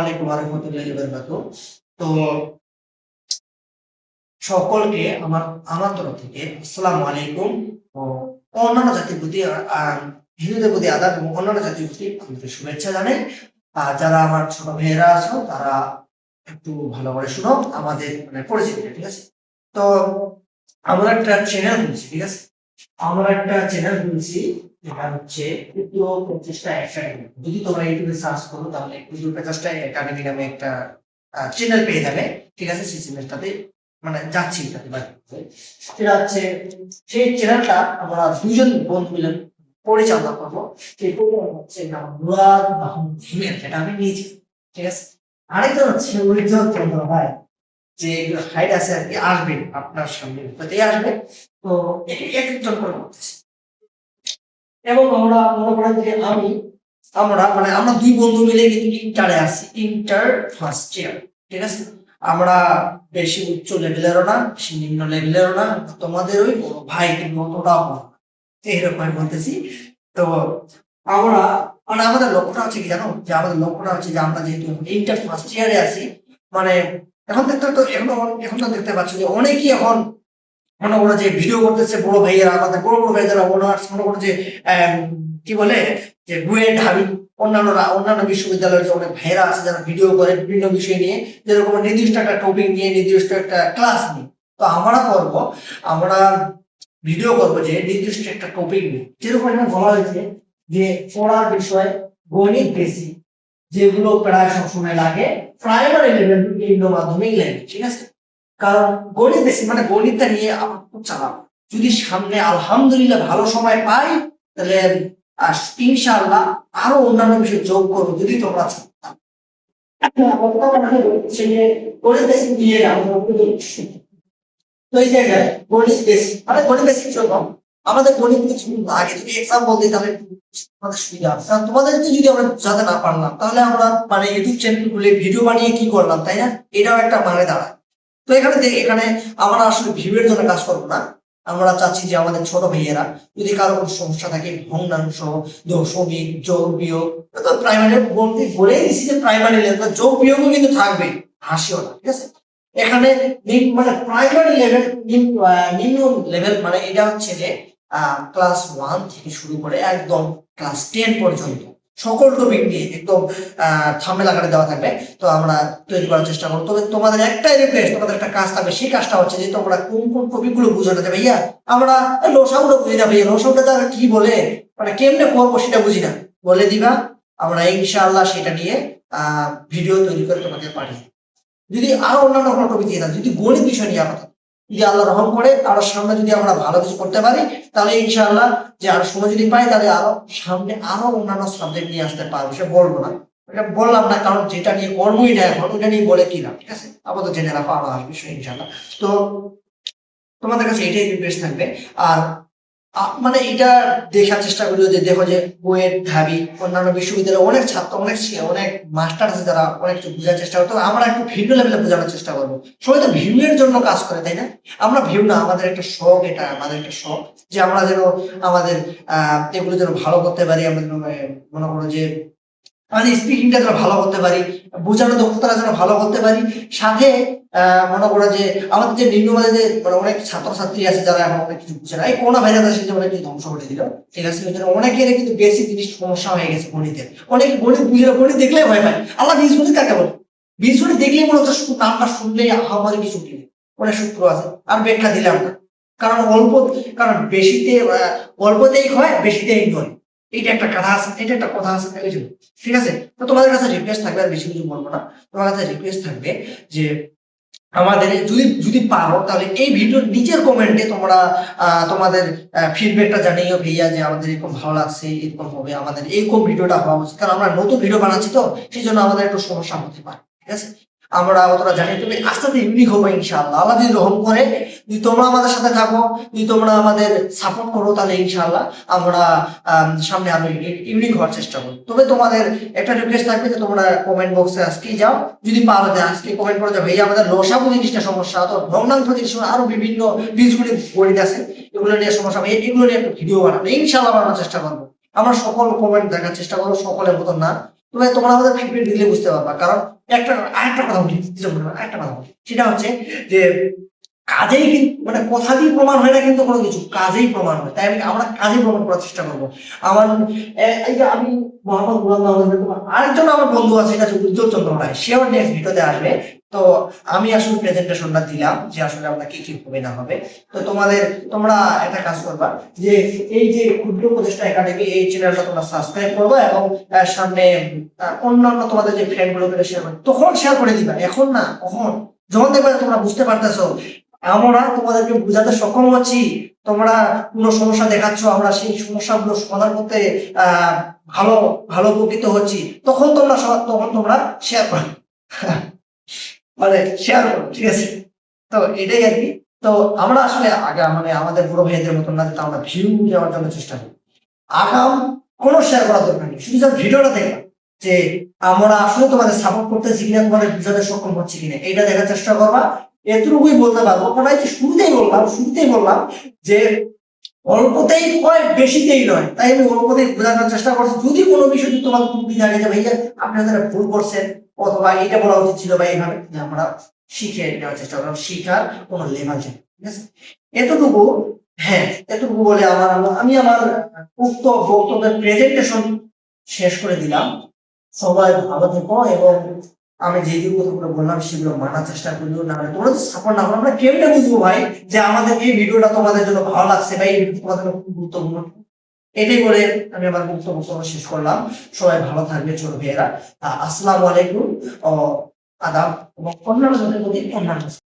আলাইকুম তো সকলকে আমার আমার তরফ থেকে আলাইকুম অন্যান্য জাতির প্রতি হিন্দুদের প্রতি আদাব এবং অন্যান্য জাতির প্রতি আন্তরিক শুভেচ্ছা জানাই। আর যারা আমার ছোট ভাইয়েরা আছো, তারা একটু ভালো করে শুনো, আমাদের মানে পরিচিত ঠিক আছে? তো আমরা একটা চ্যানেল খুলছি, ঠিক আছে? আমরা একটা চ্যানেল খুলছি, যেটা হচ্ছে তৃতীয় প্রচেষ্টা একাডেমি যদি তোমরা ইউটিউবে সার্চ করো, তাহলে তৃতীয় প্রচেষ্টা একাডেমি নামে একটা চ্যানেল পেয়ে যাবে। ঠিক আছে? সেই চ্যানেলটাতে মানে যাচ্ছি সেটা হচ্ছে, সেই চ্যানেলটা আমরা দুজন বন্ধু মিলে পরিচালনা করব। সেই প্রোগ্রাম হচ্ছে নাম মুরাদ মাহমুদ যেটা আমি নিয়েছি। ঠিক আছে? আরেকজন হচ্ছে উজ্জ্বল চন্দ্র ভাই যে হাইট আছে আর কি, আসবে আপনার সামনে হতেই আসবে। তো এক একজন করে করতেছি এবং আমরা মনে করেন যে আমি, আমরা মানে আমরা দুই বন্ধু মিলে কিন্তু ইন্টারে আছি, ইন্টার ফার্স্ট ইয়ার, ঠিক আছে? আমরা বেশি উচ্চ লেভেলেরও না, বেশি নিম্ন লেভেলেরও না, তোমাদের ওই ভাই কিন্তু অতটাও না এইরকম বলতেছি। তো আমরা মানে আমাদের লক্ষ্যটা হচ্ছে কি জানো? যে আমাদের লক্ষ্যটা হচ্ছে যে আমরা যেহেতু ইন্টার ফার্স্ট ইয়ারে আছি মানে এখন দেখতে তো, এখন এখন তো দেখতে পাচ্ছি যে অনেকেই এখন মনে করো যে ভিডিও করতেছে বড় ভাইয়েরা আমাদের বড় বড় ভাই যারা অনার্স মনে করো যে কি বলে, যে বুয়েট হাবি, অন্যান্যরা, অন্যান্য বিশ্ববিদ্যালয়ের যে অনেক ভাইয়েরা আছে যারা ভিডিও করে বিভিন্ন বিষয় নিয়ে, যেরকম নির্দিষ্ট একটা টপিক নিয়ে, নির্দিষ্ট একটা ক্লাস নিয়ে। তো আমরা করব, আমরা ভিডিও করব যে নির্দিষ্ট একটা টপিক নিয়ে। যেরকম এখানে বলা হয়েছে যে পড়ার বিষয় গণিত বেশি যেগুলো প্রায় সবসময় লাগে। প্রাইমারি লেভেল নিম্ন মাধ্যমিক লেভেল ঠিক আছে? কারণ গণিত বেশি মানে গণিতটা নিয়ে আমার খুব চালাম যদি সামনে আলহামদুলিল্লাহ ভালো সময় পাই তাহলে আহ, ইনশাআল্লাহ আরও অন্যান্য বিষয় যোগ করব যদি তোমরা আমরা তো এই জায়গায় গণিত বেশি মানে গণিত বেশি জন্য আমাদের গণিত কিছু আগে যদি এক্সাম বলতে তাহলে। কারণ তোমাদেরকে যদি আমরা বোঝাতে না পারলাম, তাহলে আমরা মানে ইউটিউব চ্যানেল খুলে ভিডিও বানিয়ে কি করলাম, তাই না? এটাও একটা মানে দাঁড়ায়। তো এখানে দেখ এখানে আমরা আসলে ভিউয়ের জন্য কাজ করব না। আমরা চাচ্ছি যে আমাদের ছোট ভাইয়েরা যদি কারও কোনো সমস্যা থাকে, ভগ্নাংশ, দশমিক, যোগ প্রাইমারি বলতে বলেই দিছি যে প্রাইমারি লেভেল যোগ বিয়োগও কিন্তু থাকবে, হাসিও না, ঠিক আছে? এখানে মানে প্রাইমারি লেভেল নিম্ন লেভেল মানে এটা হচ্ছে যে ক্লাস ওয়ান থেকে শুরু করে একদম ক্লাস টেন পর্যন্ত সকল টপিক নিয়ে একদম থামে লাগাতে দেওয়া থাকবে। তো আমরা তৈরি করার চেষ্টা করব। তবে তোমাদের একটাই রিকোয়েস্ট তোমাদের একটা কাজ থাকবে। সেই কাজটা হচ্ছে যে তোমরা কোন কোন টপিকগুলো বুঝাতে যাবে ভাইয়া? আমরা লোসাগুলো বুঝি না ভাইয়া। লোসাগুলো তারা কি বলে? মানে কেমনে করব সেটা বুঝি না। বলে দিবা, আমরা ইনশাআল্লাহ সেটা নিয়ে ভিডিও তৈরি করে তোমাকে পাঠিয়ে। যদি আরও অন্যান্য কোনো টপিক দিয়ে যদি গণিত বিষয় নিয়ে আপাতত যদি আল্লাহ রহম করে, তার সামনে যদি আমরা ভালো কিছু করতে পারি, তাহলে ইনশাল্লাহ যে আর সময় যদি পাই, তাহলে আরও সামনে আরও অন্যান্য সাবজেক্ট নিয়ে আসতে পারব। সে বলব না। এটা বললাম না, কারণ যেটা নিয়ে কর্মই না এখন, ওটা নিয়ে বলে কিনা ঠিক আছে? আপাতত জেনে রাখো, আরও আসবে, সে ইনশাআল্লাহ। তো তোমাদের কাছে এটাই রিকোয়েস্ট থাকবে। আর মানে এটা দেখার চেষ্টা করি যে দেখো যে বইয়ের ঢাবি, অন্যান্য বিশ্ববিদ্যালয়ে অনেক ছাত্র, অনেক অনেক মাস্টার আছে যারা অনেক কিছু বোঝার চেষ্টা করতো। আমরা একটু ভিন্ন লেভেলে বোঝানোর চেষ্টা করব। সবাই তো ভিউয়ের জন্য কাজ করে, তাই না? আমরা ভিউ না আমাদের একটা শখ এটা, আমাদের একটা শখ যে আমরা যেন আমাদের আহ এগুলো যেন ভালো করতে পারি, আমরা যেন মনে করো যে আমাদের স্পিকিংটা যেন ভালো করতে পারি, বোঝানোর দক্ষতাটা যেন ভালো করতে পারি। সাথে মনে করো যে, আমাদের যে নিম্নমানের যে অনেক ছাত্রছাত্রী আছে যারা এখন অনেক কিছু বুঝে না। এই করোনা ভাইরাস আসে যে অনেক কিছু ধ্বংস করে দিল, ঠিক আছে? ওই জন্য অনেকের কিন্তু বেশি জিনিস সমস্যা হয়ে গেছে গণিতের। অনেকে গণিত বুঝে গণিত দেখলে ভয় পায়। আল্লাহ বীজ গণিত কাকে বলে? বীজ গণিত দেখলেই মনে হচ্ছে নামটা শুনলেই আমার কিছু উঠে অনেক সূত্র আছে, আর ব্যাখ্যা দিলাম না। কারণ অল্প, কারণ বেশিতে অল্পতেই হয়, বেশিতেই নয়। এইটা একটা কথা আছে এটা একটা কথা আছে জন্য। ঠিক আছে? তো তোমাদের কাছে রিকোয়েস্ট থাকবে, আর বেশি কিছু বলব না। তোমার কাছে রিকোয়েস্ট থাকবে যে, আমাদের যদি যদি পারো, তাহলে এই ভিডিওর নিচের কমেন্টে তোমরা তোমাদের ফিডব্যাকটা জানিও ভাইয়া, যে আমাদের এরকম ভালো লাগছে, এরকম হবে, আমাদের এরকম ভিডিওটা হওয়া উচিত। কারণ আমরা নতুন ভিডিও বানাচ্ছি তো, সেই জন্য আমাদের একটু সমস্যা হতে পারে। ঠিক আছে? আমরা অতটা জানি তুমি আস্তে আস্তে ইউনিক হব ইনশাআল্লাহ। আল্লাহ যদি রহম করে যদি তোমরা আমাদের সাথে থাকো যদি তোমরা আমাদের সাপোর্ট করো তাহলে ইনশাল্লাহ আমরা আম, সামনে আরও ইউনিক হওয়ার চেষ্টা করব। তবে তোমাদের একটা রিকোয়েস্ট থাকবে যে তোমরা কমেন্ট বক্সে আজকেই যাও। যদি পারো যে আজকে কমেন্ট করে যাও ভাইয়া আমাদের লসাগু জিনিসটা সমস্যা তো ভগ্নাংশ জিনিস আরও বিভিন্ন বীজগুলি গণিত আছে এগুলো নিয়ে সমস্যা এগুলো নিয়ে একটা ভিডিও বানাবো। ইনশাল্লাহ বানানোর চেষ্টা করব। আমরা সকল কমেন্ট দেখার চেষ্টা করব সকলের মতন না। তবে তোমরা আমাদের ফিডব্যাক দিলে বুঝতে পারবা। কারণ একটা, আরেকটা কথা বলি আরেকটা কথা বলি। সেটা হচ্ছে যে কাজেই কিন্তু মানে কথা দিয়ে প্রমাণ হয় না কিন্তু কোনো কিছু, কাজেই প্রমাণ হয়। তাই আমি, আমরা কাজেই প্রমাণ করার চেষ্টা করব। আমার এই যে আমি মোহাম্মদ গুলাম আরেকজন আমার বন্ধু আছে এটা হচ্ছে উজ্জ্বল চন্দ্র রায়। সেও নেক্সট ভিডিওতে আসবে। তো আমি আসলে প্রেজেন্টেশনটা দিলাম যে আসলে আমরা কি কি হবে, না হবে। তো তোমাদের, তোমরা একটা কাজ করবা যে এই যে ক্ষুদ্র প্রতিষ্ঠা একাডেমি এই চ্যানেলটা তোমরা সাবস্ক্রাইব করবা এবং সামনে অন্যান্য তোমাদের যে ফ্রেন্ডগুলো শেয়ার করবে, তখন শেয়ার করে দিবা। এখন না, কখন? যখন দেখবে তোমরা বুঝতে পারতেছো আমরা তোমাদেরকে বোঝাতে সক্ষম হচ্ছি, তোমরা কোনো সমস্যা দেখাচ্ছ, আমরা সেই সমস্যাগুলো সমাধান করতে, আহ, ভালো ভালো উপকৃত হচ্ছি, তখন তোমরা তখন তোমরা শেয়ার করো। মানে শেয়ার করো ঠিক আছে? তো এটাই আর কি। তো আমরা আসলে আগে মানে আমাদের বড় ভাইদের মতন না আমরা ভিউ যাওয়ার জন্য চেষ্টা করি। আগাম কোনো শেয়ার করার দরকার নেই। শুধু যা ভিডিওটা দেখবা যে আমরা আসলে তোমাদের সাপোর্ট করতেছি কিনা, তোমাদের বুঝাতে সক্ষম হচ্ছে কিনা এইটা দেখার চেষ্টা করবা। এতটুকুই বলতে পারব। ওটাই যে শুরুতেই বললাম শুরুতেই বললাম যে অল্পতেই হয়, বেশিতেই নয়। তাই আমি অল্পতেই বোঝানোর চেষ্টা করছি। যদি কোনো বিষয় তোমার ত্রুটি থাকে যে ভাইয়া, আপনি যারা ভুল করছেন অথবা এটা বলা উচিত ছিল বা এইভাবে আমরা শিখে নেওয়ার চেষ্টা করলাম, শিখার কোনো লেভেল ঠিক আছে? এতটুকু হ্যাঁ এতটুকু বলে আমার আমি আমার উক্ত বক্তব্যের প্রেজেন্টেশন শেষ করে দিলাম। সবাই ভালো থেকো এবং আমি যে যে কথাগুলো বললাম সেগুলো মানার চেষ্টা করিও না তোমরা তো সাপোর্ট না করো। আমরা কেমনে বুঝব ভাই যে আমাদের এই ভিডিওটা তোমাদের জন্য ভালো লাগছে বা এই ভিডিও তোমাদের খুব গুরুত্বপূর্ণ। এটাই বলে আমি আমার বক্তব্য শেষ করলাম। সবাই ভালো থাকবে ছোট ভাইয়েরা। আসসালামু আলাইকুম। আদাব এবং অন্যান্য জনের প্রতি অন্যান্য